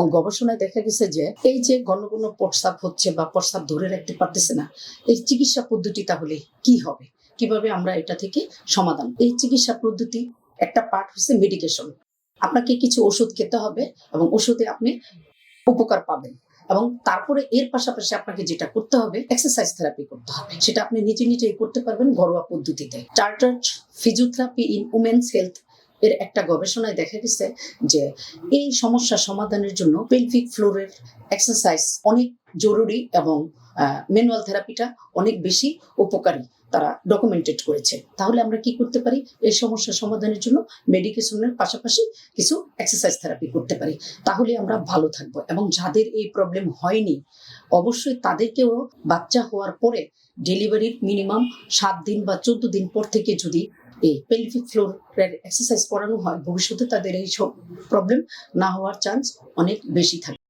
এবং গবেষণায় দেখা গেছে যে এই যে ঘন ঘন প্রস্রাব হচ্ছে বা প্রস্রাব ধরে রাখতে পারতেছে না, এই চিকিৎসা পদ্ধতি তাহলে কি হবে? কীভাবে আমরা এটা থেকে সমাধান? এই চিকিৎসা পদ্ধতি একটা পার্ট হচ্ছে মেডিকেশন আপনাকে কিছু ওষুধ খেতে হবে এবং ওষুধে আপনি উপকার পাবেন এবং তারপরে এর পাশাপাশি আপনাকে যেটা করতে হবে এক্সারসাইজ থেরাপি করতে হবে। সেটা আপনি নিজে নিজেই করতে পারবেন ঘরোয়া পদ্ধতিতে। Chartered physiotherapy in women's health এর একটা গবেষণায় দেখা গেছে যে এই সমস্যা সমাধানের জন্য পেলভিক ফ্লোরের এক্সারসাইজ অনেক জরুরি এবং ম্যানুয়াল থেরাপিটা অনেক বেশি উপকারী তারা ডকুমেন্টেড করেছে। তাহলে আমরা কি করতে পারি? এই সমস্যা সমাধানের জন্য মেডিকেশনের পাশাপাশি কিছু এক্সারসাইজ থেরাপি করতে পারি। তাহলে আমরা ভালো থাকব এবং যাদের এই প্রবলেম হয়নি, অবশ্যই তাদেরকেও বাচ্চা হওয়ার পরে ডেলিভারির মিনিমাম সাত দিন বা চোদ্দ দিন পর থেকে যদি এই পেলভিক ফ্লোরের এক্সারসাইজ করানো হয়, ভবিষ্যতে তাদের এই সব প্রবলেম না হওয়ার চান্স অনেক বেশি থাকে।